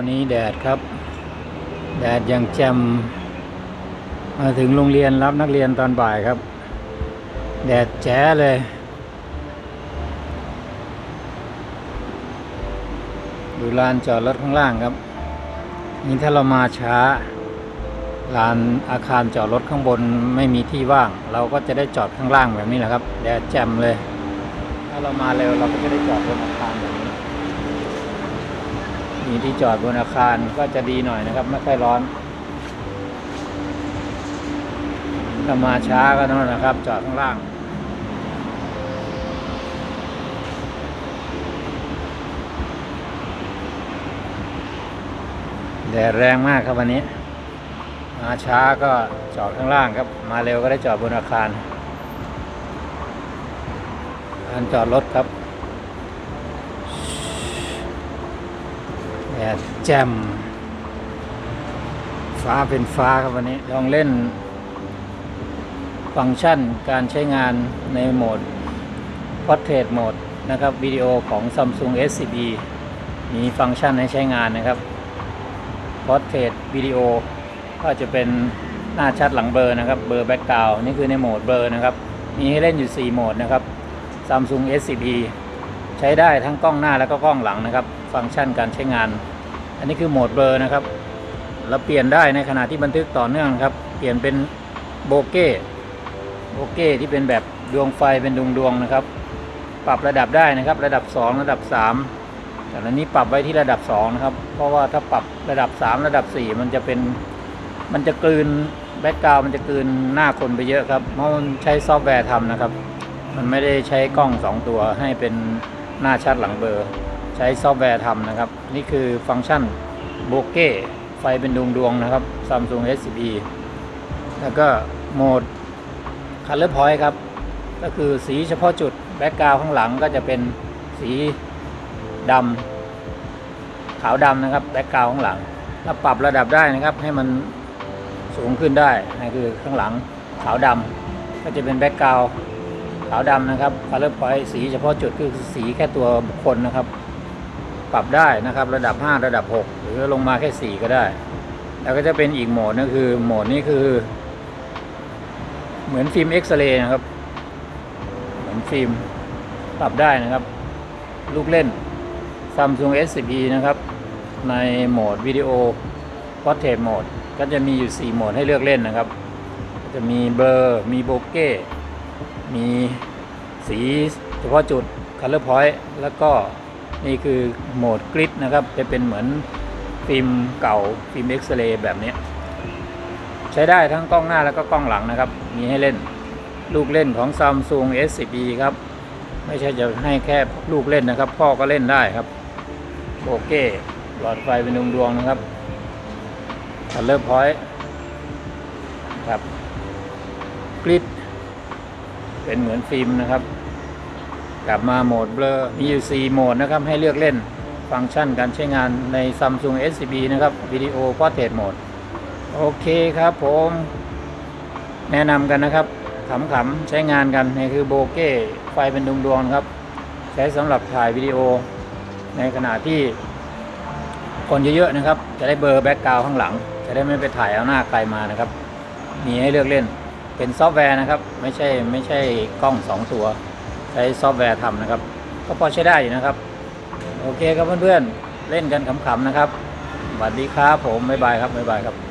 ันนี้แดดครับ แดดยังแจ่มมาถึงโรงเรียนรับนักเรียนตอนบ่ายครับ แดดแจ๋เลย ดูลานจอดรถข้างล่างครับ นี่ถ้าเรามาช้าลานอาคารจอดรถข้างบนไม่มีที่ว่าง เราก็จะได้จอดข้างล่างแบบนี้แหละครับ แดดแจ่มเลย ถ้าเรามาเร็วเราก็จะได้จอดบนอาคารแบ มีที่จอดบนอาคารก็จะดีหน่อยนะครับ ไม่ค่อยร้อนถ้ามาช้าก็นั่นนะครับ จอดข้างล่างแดดแรงมากครับวันนี้ มาช้าก็จอดข้างล่างครับ มาเร็วก็ได้จอดบนอาคารลานจอดรถครับ แดดแจ่มฟ้าเป็นฟ้าครับวันนี้ ลองเล่น ฟังก์ชันการใช้งานในโหมด Portrait Mode นะครับวิดีโอของ Samsung S10e มีฟังก์ชันให้ใช้งานนะครับ Portrait วิดีโอก็จะเป็นหน้าชัดหลังเบอร์นะครับ เบอร์แบ็กกราวนี่คือในโหมดเบอร์นะครับ มีให้เล่นอยู่ 4 โหมดนะครับ Samsung S10e ใช้ได้ทั้งกล้องหน้าแล้วก็กล้องหลังนะครับ ฟังก์ชันการใช้งาน อันนี้คือโหมดเบลอร์นะครับเราเปลี่ยนได้ในขณะที่บันทึกต่อเนื่องครับ เปลี่ยนเป็นโบเก้โบเก้ที่เป็นแบบดวงไฟเป็นดวงดวงๆนะครับ ปรับระดับได้นะครับ ระดับ 2 ระดับ 3 แต่อันนี้ปรับไว้ที่ระดับ2นะครับ เพราะว่าถ้าปรับระดับ 3 ระดับ 4 มันจะเป็นมันจะกลืนแบ็กกราวมันจะกลืนหน้าคนไปเยอะครับ เพราะมันใช้ซอฟต์แวร์ทำนะครับ มันไม่ได้ใช้กล้อง 2 ตัวให้เป็น หน้าชัดหลังเบลอร์ ใช้ซอฟต์แวร์ทำนะครับ นี่คือฟังก์ชันโบเก้ไฟเป็นดวงดวงๆนะครับ Samsung S10e แล้วก็โหมด Color Point ครับ ก็คือสีเฉพาะจุดแบ็กกราวข้างหลังก็จะเป็นสีดำขาวดำนะครับแบ็กกราวข้างหลังถ้าปรับระดับได้นะครับ ให้มันสูงขึ้นได้นั่คือข้างหลังขาวดำก็จะเป็นแบ็กกราว ขาวดำนะครับ Color Point สีเฉพาะจุดคือสีแค่ตัวบุคคลนะครับ ปรับได้นะครับระดับ 5 ระดับ 6 หรือลงมาแค่ 4 ก็ได้ แล้วก็จะเป็นอีกโหมดนั่นคือโหมดนี้คือ เหมือนฟิล์มเอ็กซเรย์นะครับ เหมือนฟิล์มปรับได้นะครับ ลูกเล่น Samsung S10e นะครับ ในโหมดวิดีโอ Portrait Mode ก็จะมีอยู่ 4 โหมดให้เลือกเล่นนะครับ จะมีเบลอร์มีโบเก้ มีสีเฉพาะจุด Color Point แล้วก็นี่คือโหมดกริดนะครับ จะเป็นเหมือนฟิล์มเก่าฟิล์มเอ็กซเรย์แบบนี้ ใช้ได้ทั้งกล้องหน้าแล้วก็กล้องหลังนะครับ มีให้เล่นลูกเล่นของ Samsung S10e ครับ ไม่ใช่จะให้แค่ลูกเล่นนะครับ พ่อก็เล่นได้ครับโอเคหลอดไฟเป็นดวงดวงๆนะครับ Color Point ครับ เป็นเหมือนฟิล์มนะครับ กลับมาโหมดเบลอมีอยู่4โหมดนะครับ ให้เลือกเล่นฟังก์ชันการใช้งานใน Samsung S10 นะครับวิดีโอ Portrait Mode โอเคครับผม แนะนำกันนะครับขำๆใช้งานกันนี่คือโบเก้ไฟเป็นดวงๆครับ ใช้สำหรับถ่ายวิดีโอ ในขณะที่คนเยอะๆนะครับ จะได้เบลอร์แบ็กกราวข้างหลัง จะได้ไม่ไปถ่ายเอาหน้าใครมานะครับ มีให้เลือกเล่น เป็นซอฟต์แวร์นะครับ ไม่ใช่ไม่ใช่กล้อง 2 ตัว ใช้ซอฟต์แวร์ทำนะครับ ก็พอใช้ได้อยู่นะครับ โอเคครับเพื่อนๆเล่นกันขำๆนะครับสวัสดีครับผมบ๊ายบายครับบ๊ายบายครับ